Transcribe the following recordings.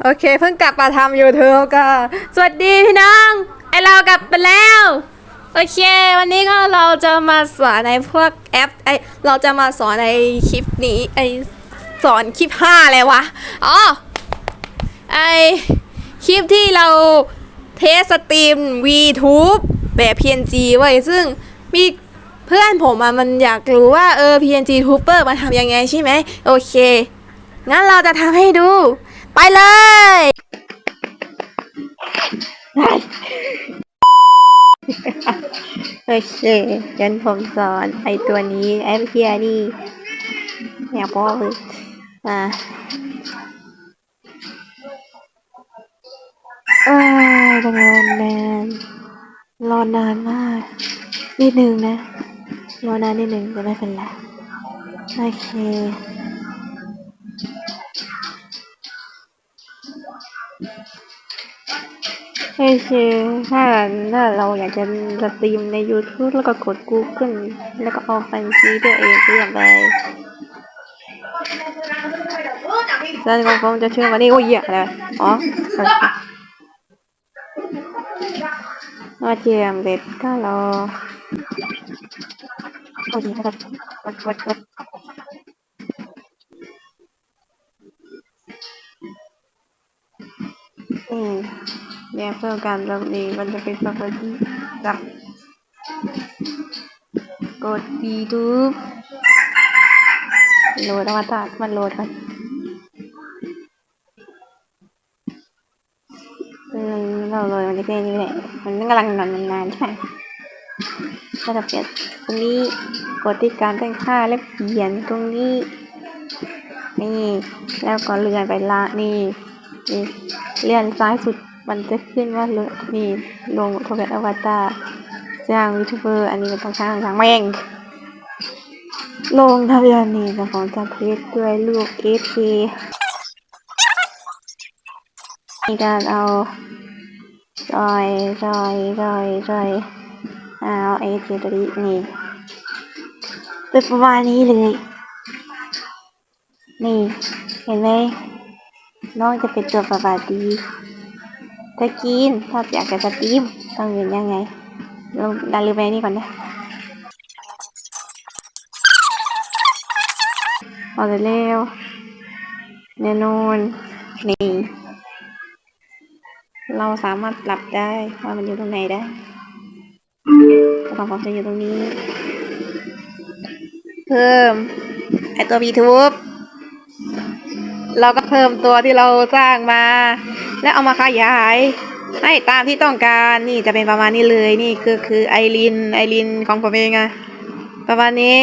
โอเค เพิ่งกลับมาทำ YouTube ก็ สวัสดีพี่น้อง ไอเรากลับไปแล้ว โอเค วันนี้ก็เราจะมาสอนในพวกแอปไอเราจะมาสอนในคลิปนี้ไอสอนคลิปห้าอะไรวะ อ๋อ ไอคลิปที่เราเทสสตรีม VTube แบบ PNG ไว้ซึ่งมีเพื่อนผมอะมันอยากรู้ว่าเออ PNG Tuber มันทำยังไงใช่ไหม โอเค งั้นเราจะทำให้ดู ไปเลย โอเคงั้นผมสอนไอตัวนี้ ไอเพียนี่อยาบอกเลยอ่าเอ้ยรอนานรอนานมาก นิดนึงนะ รอนานนิดนึงแต่ไม่เป็นไร โอเค โอเคถ้าถ้าเราอยากจะสตรีมใน YouTube แล้วก็กด Google แล้วก็เอาบัญชีตัวเองเรียบไปแล้วก็คงจะเชื่อมานี่โอ้ยเยอะไรวะอ๋อโอเคว่าเจียมเด็ดก็รอโอ้ยครับกดกดกด อืมเนี่ยเพื่อการรับนี้มันจะเป็นปกติกับกด YouTube โหลดอวตารมันโหลดกันเออเราโหลดมันจะเป็นอย่างนี้แหละมันกำลังนานนานใช่ไหมก็จะเปลี่ยนตรงนี้กดที่การตั้งค่าและเปลี่ยนตรงนี้นี่แล้วก็เลื่อนไปละนี่ เลื่อนซ้ายสุดมันจะขึ้นว่าเลนี่ลงโทรเป็นอวตารจ้างยูทูบเบอร์อันนี้มันต้องข้างทางแม่งลงทะเบียนนี่ของจะเทสด้วยลูก FK มีการเอาจอยจอยจอยจอยเอาเอฟตัวนี้นี่เป็นประมาณนี้เลย นี่ เห็นไหม น้องจะเป็นตัวประบาดีถ้ากินถ้าอยากจะสตรีมต้องเรียนยังไงเราดันลืมไปนี่ก่อนนะเอาเร็วแน่นอนนี่เราสามารถปรับได้ว่ามันอยู่ตรงไหนได้ของผมจะอยู่ตรงนี้ เพิ่มไอตัว VTube เราก็เพิ่มตัวที่เราสร้างมา แล้วเอามาขยาย ให้ตามที่ต้องการนี่จะเป็นประมาณนี้เลยนี่คือคือไอรินไอรินของผมเองอะประมาณนี้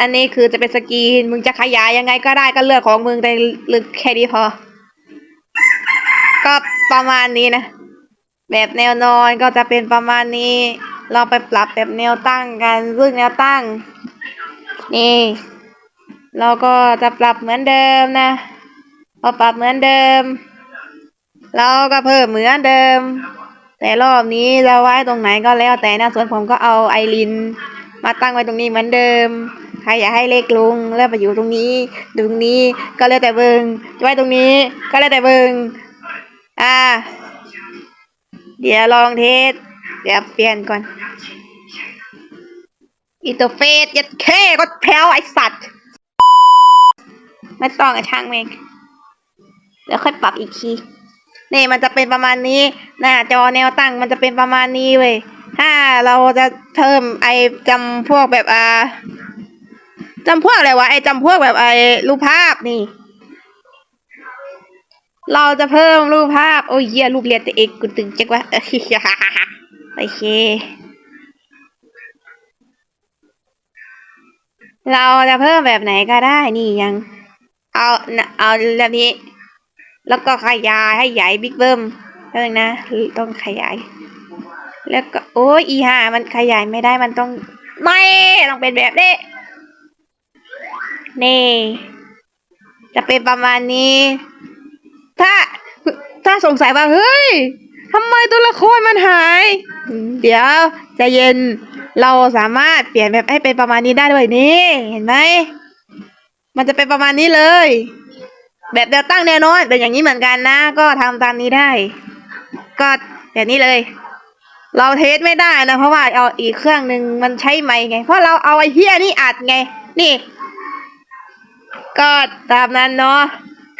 อันนี้คือจะเป็นสกรีนมึงจะขยายยังไงก็ได้ก็เลือกของมึงแต่เลือกแค่นี้พอ ก็ประมาณนี้นะ แบบแนวนอนก็จะเป็นประมาณนี้ เราไปปรับแบบแนวตั้งกันซึ่งแนวตั้ง นี่ เราก็จะปรับเหมือนเดิมนะพอปรับเหมือนเดิม เราก็เพิ่มเหมือนเดิม แต่รอบนี้เราไว้ตรงไหนก็แล้วแต่นะส่วนผมก็เอาไอริน มาตั้งไว้ตรงนี้เหมือนเดิมใครอยากให้เล็กลงแล้วไปอยู่ตรงนี้ตรงนี้ก็แล้วแต่เบิงไว้ตรงนี้ก็แล้วแต่เบิงอ่า เดี๋ยวลองเทสเดี๋ยวเปลี่ยนก่อนอินเตอร์เฟซยัดเคก็แพ้วไอสัตว์ ไม่ต้องอะช่างเองเดี๋ยวค่อยปรับอีกทีนี่มันจะเป็นประมาณนี้ หน้าจอแนวตั้งมันจะเป็นประมาณนี้เว้ยถ้าเราจะเพิ่มไอจำพวกแบบอ่าจำพวกอะไรวะไอจำพวกแบบไอรูปภาพนี่ เราจะเพิ่มรูปภาพ โอ้ยเหี้ยรูปเรียนตัวเองกูตึงจักวะโอเค เราจะเพิ่มแบบไหนก็ได้นี่ยัง เอาเอาแบบนี้ แล้วก็ขยายให้ใหญ่บิ๊กเบิ้มเรื่องนะต้องขยาย แล้วก็โอ้ยอีห่ามันขยายไม่ได้มันต้องไม่ต้องเป็นแบบนี้นี่ จะเป็นประมาณนี้ ถ้าถ้าสงสัยว่าเฮ้ยทำไมตัวละครมันหาย เดี๋ยวใจเย็นเราสามารถเปลี่ยนแบบให้เป็นประมาณนี้ได้ด้วยนี่ เห็นไหม มันจะเป็นประมาณนี้เลย แบบแนวตั้งแนวนอนเป็นอย่างนี้เหมือนกันนะ ก็ทำตามนี้ได้ ก็แบบนี้เลย เราเทสไม่ได้นะ เพราะว่าเอาอีกเครื่องหนึ่งมันใช้ไหมไง เพราะเราเอาไอ้เฮียนี่อัดไง นี่ ก็ตามนั้นเนาะ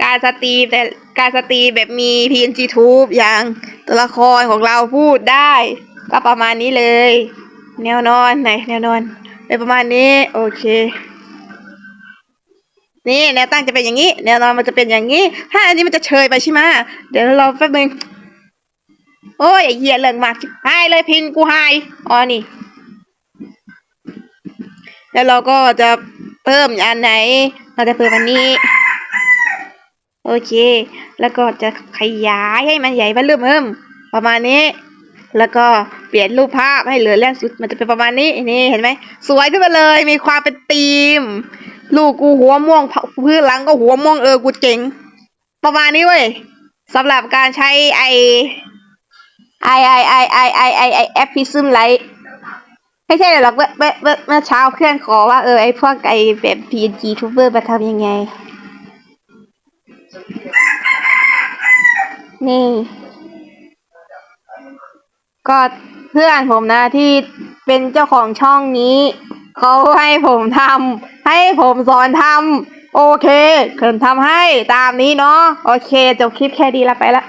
การสตรีมแต่การสตรีมแบบมี PNG Tube อย่างตัวละครของเราพูดได้ ก็ประมาณนี้เลย แนวนอนไหนแนวนอนเป็นประมาณนี้ โอเค นี่แนวตั้งจะเป็นอย่างนี้ แนวนอนมันจะเป็นอย่างนี้ ถ้าอันนี้มันจะเชยไปใช่ไหมเดี๋ยวเราแป๊บนึงโอ้ยเหี้ยเรื่องมากหายเลยพินกูหายอ๋อนี่ แล้วเราก็จะเพิ่มอันไหน เราจะเพิ่มอันนี้ โอเค แล้วก็จะขยายให้มันใหญ่เพิ่มเพิ่มประมาณนี้ แล้วก็เปลี่ยนรูปภาพให้เหลือแรกสุดมันจะเป็นประมาณนี้นี่เห็นไหมสวยขึ้นมาเลยมีความเป็นธีม ลูกกูหัวม่วงพื้นหลังก็หัวม่วงเออกูเจ๋ง ประมาณนี้เว้ยสำหรับการใช้ไอไอไอไอไอไอไอไอแอปพิซึมไลท์ไม่ใช่หรอกเมื่อเมื่อเมื่อเช้าเพื่อนขอว่าเออไอพวกไอแบบ PNG ทูเบอร์มาทำยังไง นี่ ก็เพื่อนผมนะที่เป็นเจ้าของช่องนี้ เขาให้ผมทำ ให้ผมสอนทำโอเคเขินทำให้ตามนี้เนาะโอเคจบคลิปแค่ดีละไปละ